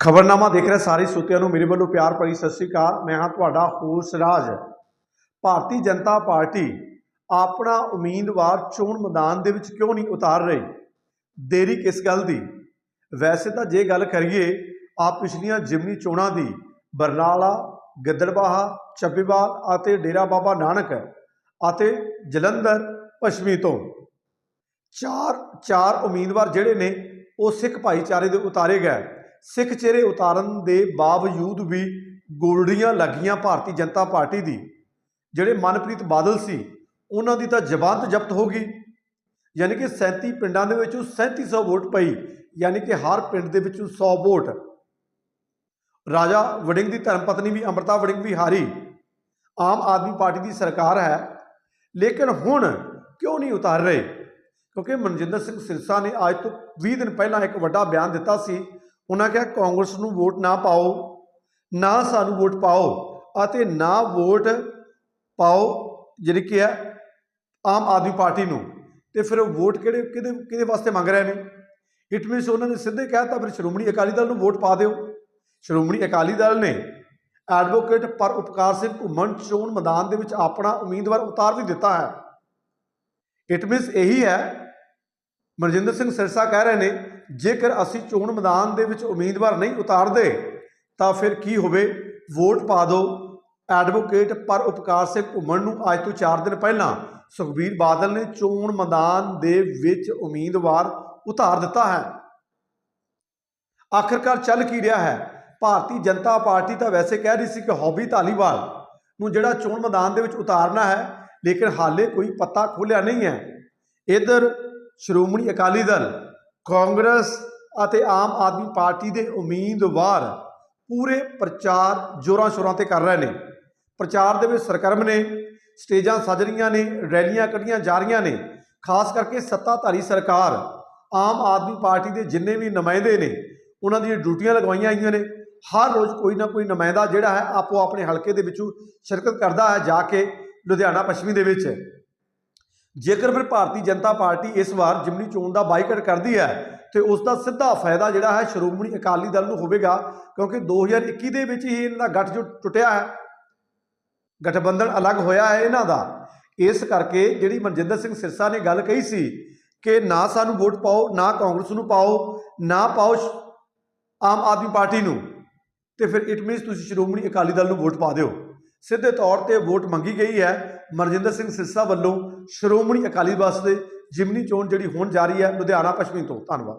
ਖਬਰਨਾਮਾ ਦੇਖ ਰਹੇ ਸਾਰੇ ਸਰੋਤਿਆਂ ਨੂੰ ਮੇਰੇ ਵੱਲੋਂ ਪਿਆਰ ਭਰੀ ਸਤਿ ਸ੍ਰੀ ਅਕਾਲ। ਮੈਂ ਹਾਂ ਤੁਹਾਡਾ ਹੋਸ ਰਾਜ। ਭਾਰਤੀ ਜਨਤਾ ਪਾਰਟੀ ਆਪਣਾ ਉਮੀਦਵਾਰ ਚੋਣ ਮੈਦਾਨ ਦੇ ਵਿੱਚ ਕਿਉਂ ਨਹੀਂ ਉਤਾਰ ਰਹੀ? ਦੇਰੀ ਕਿਸ ਗੱਲ ਦੀ? ਵੈਸੇ ਤਾਂ ਜੇ ਗੱਲ ਕਰੀਏ ਆ ਪਿਛਲੀਆਂ ਜਿਮਨੀ ਚੋਣਾਂ ਦੀ, ਬਰਨਾਲਾ, ਗਿੱਦੜਬਾਹਾ ਚੱਬੀਵਾਲ ਅਤੇ ਡੇਰਾ ਬਾਬਾ ਨਾਨਕ ਅਤੇ ਜਲੰਧਰ, ਪੱਛਮੀ ਤੋਂ ਚਾਰ ਚਾਰ ਉਮੀਦਵਾਰ ਜਿਹੜੇ ਨੇ, ਉਹ ਸਿੱਖ ਭਾਈਚਾਰੇ ਦੇ ਉਤਾਰੇ ਗਏ। ਸਿੱਖ ਚਿਹਰੇ ਉਤਾਰਨ ਦੇ ਬਾਵਜੂਦ ਵੀ ਗੋਲਡੀਆਂ ਲੱਗੀਆਂ ਭਾਰਤੀ ਜਨਤਾ ਪਾਰਟੀ ਦੀ। ਜਿਹੜੇ ਮਨਪ੍ਰੀਤ ਬਾਦਲ ਸੀ, ਉਹਨਾਂ ਦੀ ਤਾਂ ਜ਼ਬਾਨਤ ਜ਼ਬਤ ਹੋ ਗਈ। ਯਾਨੀ ਕਿ 37 ਪਿੰਡਾਂ ਦੇ ਵਿੱਚੋਂ 3700 ਵੋਟ ਪਈ, ਯਾਨੀ ਕਿ ਹਰ ਪਿੰਡ ਦੇ ਵਿੱਚੋਂ 100 ਵੋਟ। ਰਾਜਾ ਵੜਿੰਗ ਦੀ ਧਰਮ ਪਤਨੀ ਵੀ, ਅੰਮ੍ਰਿਤਾ ਵੜਿੰਗ ਵੀ ਹਾਰੀ। ਆਮ ਆਦਮੀ ਪਾਰਟੀ ਦੀ ਸਰਕਾਰ ਹੈ, ਲੇਕਿਨ ਹੁਣ ਕਿਉਂ ਨਹੀਂ ਉਤਾਰ ਰਹੇ? ਕਿਉਂਕਿ ਮਨਜਿੰਦਰ ਸਿੰਘ ਸਿਰਸਾ ਨੇ ਅੱਜ ਤੋਂ 20 ਦਿਨ ਪਹਿਲਾਂ ਇੱਕ ਵੱਡਾ ਬਿਆਨ ਦਿੱਤਾ ਸੀ ਉਹਨਾਂ ਕਿਹਾ, ਕਾਂਗਰਸ ਨੂੰ ਵੋਟ ਨਾ ਪਾਓ, ਨਾ ਸਾਨੂੰ ਵੋਟ ਪਾਓ, ਅਤੇ ਨਾ ਵੋਟ ਪਾਓ ਜਿਹੜੀ ਕਿ ਹੈ ਆਮ ਆਦਮੀ ਪਾਰਟੀ ਨੂੰ। ਤੇ ਫਿਰ ਉਹ ਵੋਟ ਕਿਹੜੇ, ਕਿਹਦੇ ਕਿਹਦੇ ਵਾਸਤੇ ਮੰਗ ਰਹੇ ਨੇ? ਇਟ ਮੀਨਸ ਉਹਨਾਂ ਨੇ ਸਿੱਧੇ ਕਿਹਾ ਤਾਂ ਫਿਰ ਸ਼੍ਰੋਮਣੀ ਅਕਾਲੀ ਦਲ ਨੂੰ ਵੋਟ ਪਾ ਦਿਓ। ਸ਼੍ਰੋਮਣੀ ਅਕਾਲੀ ਦਲ ਨੇ ਐਡਵੋਕੇਟ ਪਰ ਉਪਕਾਰ ਸਿੰਘ ਘੁੰਮਣ ਚੋਣ ਮੈਦਾਨ ਦੇ ਵਿੱਚ ਆਪਣਾ ਉਮੀਦਵਾਰ ਉਤਾਰ ਵੀ ਦਿੱਤਾ ਹੈ। ਇਟ ਮੀਨਸ ਇਹੀ ਹੈ, ਮਨਜਿੰਦਰ ਸਿੰਘ ਸਿਰਸਾ ਕਹਿ ਰਹੇ ਨੇ ਜੇਕਰ ਅਸੀਂ ਚੋਣ ਮੈਦਾਨ ਦੇ ਵਿੱਚ ਉਮੀਦਵਾਰ ਨਹੀਂ ਉਤਾਰਦੇ, ਤਾਂ ਫਿਰ ਕੀ ਹੋਵੇ? ਵੋਟ ਪਾ ਦਿਓ। ਐਡਵੋਕੇਟ ਪਰ ਉਪਕਾਰ ਸਿੰਘ ਘੁੰਮਣ ਨੂੰ ਅੱਜ ਤੋਂ 4 ਦਿਨ ਪਹਿਲਾਂ ਸੁਖਬੀਰ ਬਾਦਲ ਨੇ ਚੋਣ ਮੈਦਾਨ ਦੇ ਵਿੱਚ ਉਮੀਦਵਾਰ ਉਤਾਰ ਦਿੱਤਾ ਹੈ। ਆਖਰਕਾਰ ਚੱਲ ਕੀ ਰਿਹਾ ਹੈ? ਭਾਰਤੀ ਜਨਤਾ ਪਾਰਟੀ ਤਾਂ ਵੈਸੇ ਕਹਿ ਰਹੀ ਸੀ ਕਿ ਹੌਬੀ ਧਾਲੀਵਾਲ ਨੂੰ ਜਿਹੜਾ ਚੋਣ ਮੈਦਾਨ ਦੇ ਵਿੱਚ ਉਤਾਰਨਾ ਹੈ, ਲੇਕਿਨ ਹਾਲੇ ਕੋਈ ਪੱਤਾ ਖੋਲਿਆ ਨਹੀਂ ਹੈ। ਇਧਰ ਸ਼੍ਰੋਮਣੀ ਅਕਾਲੀ ਦਲ ਕਾਂਗਰਸ ਅਤੇ ਆਮ ਆਦਮੀ ਪਾਰਟੀ ਦੇ ਉਮੀਦਵਾਰ ਪੂਰੇ ਪ੍ਰਚਾਰ ਜੋਰਾਂ ਸ਼ੋਰਾਂ ਤੇ ਕਰ ਰਹੇ ਨੇ। ਪ੍ਰਚਾਰ ਦੇ ਵਿੱਚ ਸਰਗਰਮ ਨੇ, ਸਟੇਜਾਂ ਸਜ ਰਹੀਆਂ ਨੇ, ਰੈਲੀਆਂ ਕੱਢੀਆਂ ਜਾ ਰਹੀਆਂ ਨੇ। ਖਾਸ ਕਰਕੇ ਸੱਤਾਧਾਰੀ ਸਰਕਾਰ, ਆਮ ਆਦਮੀ ਪਾਰਟੀ ਦੇ ਜਿੰਨੇ ਵੀ ਨੁਮਾਇੰਦੇ ਨੇ, ਉਹਨਾਂ ਦੀਆਂ ਡਿਊਟੀਆਂ ਲਗਵਾਈਆਂ ਆਈਆਂ ਨੇ। ਹਰ ਰੋਜ਼ ਕੋਈ ਨਾ ਕੋਈ ਨੁਮਾਇੰਦਾ ਜਿਹੜਾ ਹੈ ਆਪੋ ਆਪਣੇ ਹਲਕੇ ਦੇ ਵਿੱਚੋਂ ਸ਼ਿਰਕਤ ਕਰਦਾ ਹੈ ਜਾ ਕੇ ਲੁਧਿਆਣਾ ਪੱਛਮੀ ਦੇ ਵਿੱਚ। ਜੇਕਰ ਫਿਰ ਭਾਰਤੀ ਜਨਤਾ ਪਾਰਟੀ ਇਸ ਵਾਰ ਜਿਮਨੀ ਚੋਣ ਦਾ ਬਾਈਕਾਟ ਕਰਦੀ ਹੈ, ਤੇ ਉਸ ਦਾ ਸਿੱਧਾ ਫਾਇਦਾ ਜਿਹੜਾ ਹੈ ਸ਼੍ਰੋਮਣੀ ਅਕਾਲੀ ਦਲ ਨੂੰ ਹੋਵੇਗਾ, ਕਿਉਂਕਿ 2021 ਦੇ ਵਿੱਚ ਹੀ ਇਹਨਾਂ ਦਾ ਗੱਠ ਜੋ ਟੁੱਟਿਆ ਹੈ, ਗਠਬੰਧਨ ਅਲੱਗ ਹੋਇਆ ਹੈ ਇਹਨਾਂ ਦਾ। ਇਸ ਕਰਕੇ ਜਿਹੜੀ ਮਨਜਿੰਦਰ ਸਿੰਘ ਸਿਰਸਾ ਨੇ ਗੱਲ ਕਹੀ ਸੀ ਕਿ ਨਾ ਸਾਨੂੰ ਵੋਟ ਪਾਓ, ਨਾ ਕਾਂਗਰਸ ਨੂੰ ਪਾਓ, ਨਾ ਪਾਓ ਆਮ ਆਦਮੀ ਪਾਰਟੀ ਨੂੰ, ਤੇ ਫਿਰ ਇਟ ਮੀਨਸ ਤੁਸੀਂ ਸ਼੍ਰੋਮਣੀ ਅਕਾਲੀ ਦਲ ਨੂੰ ਵੋਟ ਪਾ ਦਿਓ। ਸਿੱਧੇ ਤੌਰ ਤੇ ਵੋਟ ਮੰਗੀ ਗਈ ਹੈ। ਮਨਜਿੰਦਰ ਸਿੰਘ ਸਿਰਸਾ ਵੱਲੋਂ ਸ਼੍ਰੋਮਣੀ ਅਕਾਲੀ ਵਾਸਤੇ ਜਿਮਨੀ ਚੋਣ ਜਿਹੜੀ ਹੋਣ ਜਾ ਰਹੀ ਹੈ ਲੁਧਿਆਣਾ, ਪੱਛਮੀ ਤੋਂ। ਧੰਨਵਾਦ।